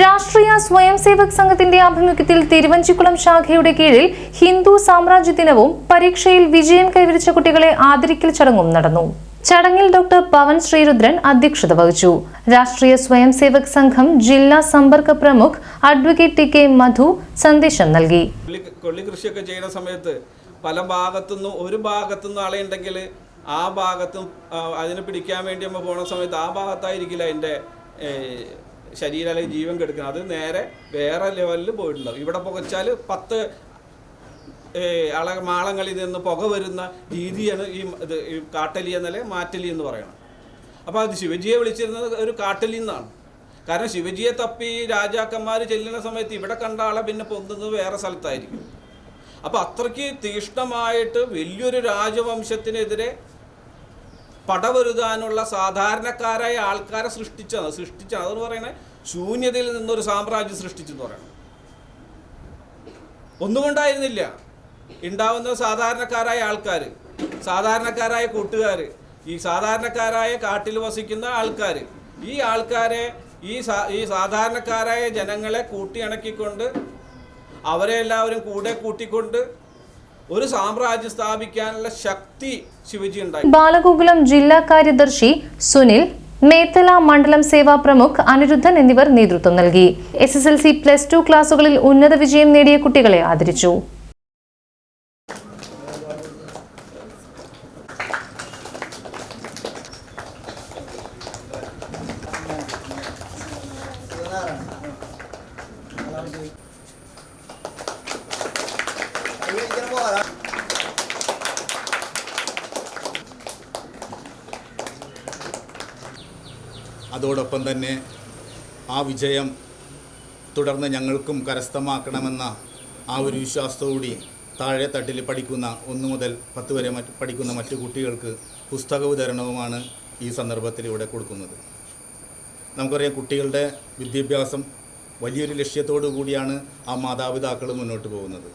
രാഷ്ട്രീയ സ്വയം സേവക് സംഘത്തിന്റെ ആഭിമുഖ്യത്തിൽ തിരുവഞ്ചിക്കുളം ശാഖയുടെ കീഴിൽ ഹിന്ദു സാമ്രാജ്യ ദിനവും പരീക്ഷയിൽ വിജയം കൈവരിച്ച കുട്ടികളെ ആദരിക്കൽ ചടങ്ങും നടന്നു. ചടങ്ങിൽ ഡോക്ടർ പവൻ ശ്രീരുദ്രൻ അധ്യക്ഷത വഹിച്ചു. രാഷ്ട്രീയ സ്വയം സേവക് സംഘം ജില്ലാ സമ്പർക്ക പ്രമുഖ് അഡ്വക്കേറ്റ് ടി കെ മധു സന്ദേശം നൽകി. കൊള്ളി കൊള്ളി കൃഷിയൊക്കെ ചെയ്യുന്ന സമയത്ത് പല ഭാഗത്തുനിന്നും ഒരു ഭാഗത്തുനിന്ന് ആളെയുണ്ടെങ്കിൽ ആ ഭാഗത്തും അതിനെ പിടിക്കാൻ വേണ്ടി നമ്മൾ പോണ സമയത്ത് ആ ഭാഗത്തായിരിക്കില്ല അതിന്റെ ശരീരം അല്ലെങ്കിൽ ജീവൻ കെടുക്കുന്നത് അത് നേരെ വേറെ ലെവലിൽ പോയിട്ടുണ്ടാവും. ഇവിടെ പുകച്ചാൽ പത്ത് അള മാളങ്ങളിൽ നിന്ന് പുക വരുന്ന രീതിയാണ് ഈ ഇത് ഈ കാട്ടലി എന്നല്ലേ മാറ്റലി എന്ന് പറയണം. അപ്പോൾ അത് ശിവജിയെ വിളിച്ചിരുന്നത് ഒരു കാട്ടലി എന്നാണ്. കാരണം ശിവജിയെ തപ്പി രാജാക്കന്മാർ ചെല്ലുന്ന സമയത്ത് ഇവിടെ കണ്ട ആളെ പിന്നെ പൊന്തുന്നത് വേറെ സ്ഥലത്തായിരിക്കും. അപ്പോൾ അത്രയ്ക്ക് തീഷ്ണമായിട്ട് വലിയൊരു രാജവംശത്തിനെതിരെ പടവരുതാനുള്ള സാധാരണക്കാരായ ആൾക്കാരെ സൃഷ്ടിച്ച സൃഷ്ടിച്ച അതെന്ന് പറയുന്നത് ശൂന്യതയിൽ നിന്നൊരു സാമ്രാജ്യം സൃഷ്ടിച്ചെന്ന് പറയണം. ഒന്നുകൊണ്ടായിരുന്നില്ല ഉണ്ടാവുന്ന സാധാരണക്കാരായ ആൾക്കാർ സാധാരണക്കാരായ കൂട്ടുകാർ ഈ സാധാരണക്കാരായ കാട്ടിൽ വസിക്കുന്ന ആൾക്കാർ ഈ ആൾക്കാരെ ഈ സാ- ഈ സാധാരണക്കാരായ ജനങ്ങളെ കൂട്ടിയിണക്കിക്കൊണ്ട് അവരെ എല്ലാവരും കൂടെ കൂട്ടിക്കൊണ്ട് ഒരു സാമ്രാജ്യം സ്ഥാപിക്കാനുള്ള ശക്തി ശിവജി ഉണ്ടായി ബാലഗോകുലം ജില്ലാ കാര്യദർശി സുനിൽ മേത്തല മണ്ഡലം സേവാ പ്രമുഖ് അനിരുദ്ധൻ എന്നിവർ നേതൃത്വം നൽകി. S S L C plus two ക്ലാസുകളിൽ ഉന്നത വിജയം നേടിയ കുട്ടികളെ ആദരിച്ചു. അതോടൊപ്പം തന്നെ ആ വിജയം തുടർന്ന് ഞങ്ങൾക്കും കരസ്ഥമാക്കണമെന്ന ആ ഒരു വിശ്വാസത്തോടുകൂടി താഴെ തട്ടിൽ പഠിക്കുന്ന ഒന്ന് മുതൽ പത്ത് വരെ പഠിക്കുന്ന മറ്റു കുട്ടികൾക്ക് പുസ്തക വിതരണവുമാണ് ഈ സന്ദർഭത്തിൽ ഇവിടെ കൊടുക്കുന്നത്. നമുക്കറിയാം കുട്ടികളുടെ വിദ്യാഭ്യാസം വലിയൊരു ലക്ഷ്യത്തോടു കൂടിയാണ് ആ മാതാപിതാക്കൾ മുന്നോട്ട് പോകുന്നത്.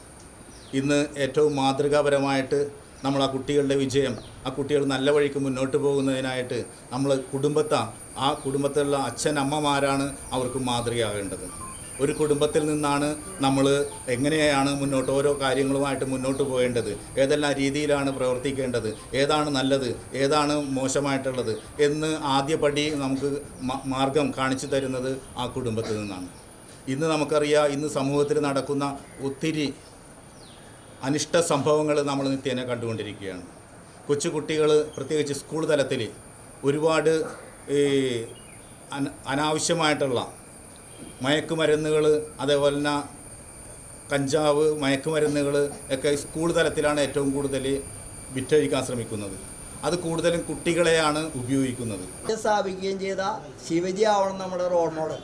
ഇന്ന് ഏറ്റവും മാതൃകാപരമായിട്ട് നമ്മൾ ആ കുട്ടികളുടെ വിജയം ആ കുട്ടികൾ നല്ല വഴിക്ക് മുന്നോട്ട് പോകുന്നതിനായിട്ട് നമ്മൾ കുടുംബത്തെ ആ കുടുംബത്തിലുള്ള അച്ഛൻ അമ്മമാരാണ് അവർക്ക് മാതൃകയാകേണ്ടത്. ഒരു കുടുംബത്തിൽ നിന്നാണ് നമ്മൾ എങ്ങനെയാണ് മുന്നോട്ട് ഓരോ കാര്യങ്ങളുമായിട്ട് മുന്നോട്ട് പോകേണ്ടത് ഏതെല്ലാം രീതിയിലാണ് പ്രവർത്തിക്കേണ്ടത് ഏതാണ് നല്ലത് ഏതാണ് മോശമായിട്ടുള്ളത് എന്ന് ആദ്യപടി നമുക്ക് മാർഗം കാണിച്ചു തരുന്നത് ആ കുടുംബത്തിൽ നിന്നാണ്. ഇന്ന് നമുക്കറിയാം ഇന്ന് സമൂഹത്തിൽ നടക്കുന്ന ഒത്തിരി അനിഷ്ട സംഭവങ്ങൾ നമ്മൾ നിത്യേന കണ്ടുകൊണ്ടിരിക്കുകയാണ്. കൊച്ചുകുട്ടികൾ പ്രത്യേകിച്ച് സ്കൂൾ തലത്തിൽ ഒരുപാട് ഈ അനാവശ്യമായിട്ടുള്ള മയക്കുമരുന്നുകൾ അതേപോലെ തന്നെ കഞ്ചാവ് മയക്കുമരുന്നുകൾ ഒക്കെ സ്കൂൾ തലത്തിലാണ് ഏറ്റവും കൂടുതൽ വിറ്റഴിക്കാൻ ശ്രമിക്കുന്നത്. അത് കൂടുതലും കുട്ടികളെയാണ് ഉപയോഗിക്കുന്നത്. സ്ഥാപിക്കുകയും ചെയ്ത ശിവജി ആവണം നമ്മുടെ റോൾ മോഡൽ.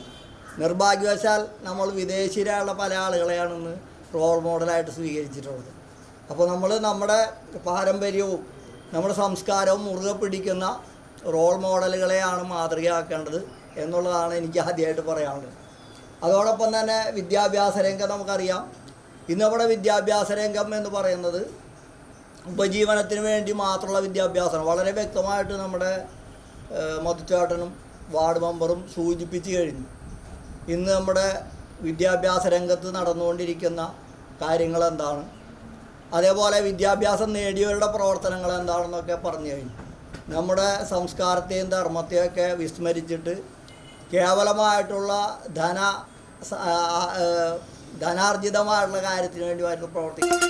നിർഭാഗ്യവശാൽ നമ്മൾ വിദേശീയരായുള്ള പല ആളുകളെയാണ് ഇന്ന് റോൾ മോഡലായിട്ട് സ്വീകരിച്ചിട്ടുള്ളത് അപ്പോൾ നമ്മൾ നമ്മുടെ പാരമ്പര്യവും നമ്മുടെ സംസ്കാരവും മുറുകെ പിടിക്കുന്ന റോൾ മോഡലുകളെയാണ് മാതൃകയാക്കേണ്ടത് എന്നുള്ളതാണ് എനിക്ക് ആദ്യമായിട്ട് പറയാനുള്ളത്. അതോടൊപ്പം തന്നെ വിദ്യാഭ്യാസ രംഗം നമുക്കറിയാം. ഇന്ന് നമ്മുടെ വിദ്യാഭ്യാസ രംഗം എന്ന് പറയുന്നത് ഉപജീവനത്തിന് വേണ്ടി മാത്രമുള്ള വിദ്യാഭ്യാസമാണ്. വളരെ വ്യക്തമായിട്ട് നമ്മുടെ ഏഹ്, മധുച്ചാട്ടനും വാർഡ് മെമ്പറും സൂചിപ്പിച്ചു കഴിഞ്ഞു. ഇന്ന് നമ്മുടെ വിദ്യാഭ്യാസ രംഗത്ത് നടന്നുകൊണ്ടിരിക്കുന്ന കാര്യങ്ങൾ എന്താണ് അതേപോലെ വിദ്യാഭ്യാസം നേടിയവരുടെ പ്രവർത്തനങ്ങൾ എന്താണെന്നൊക്കെ പറഞ്ഞു കഴിഞ്ഞു. നമ്മുടെ സംസ്കാരത്തെയും ധർമ്മത്തെയൊക്കെ വിസ്മരിച്ചിട്ട് കേവലമായിട്ടുള്ള ധന ധനാർജിതമായിട്ടുള്ള കാര്യത്തിന് വേണ്ടി പ്രവർത്തിക്കും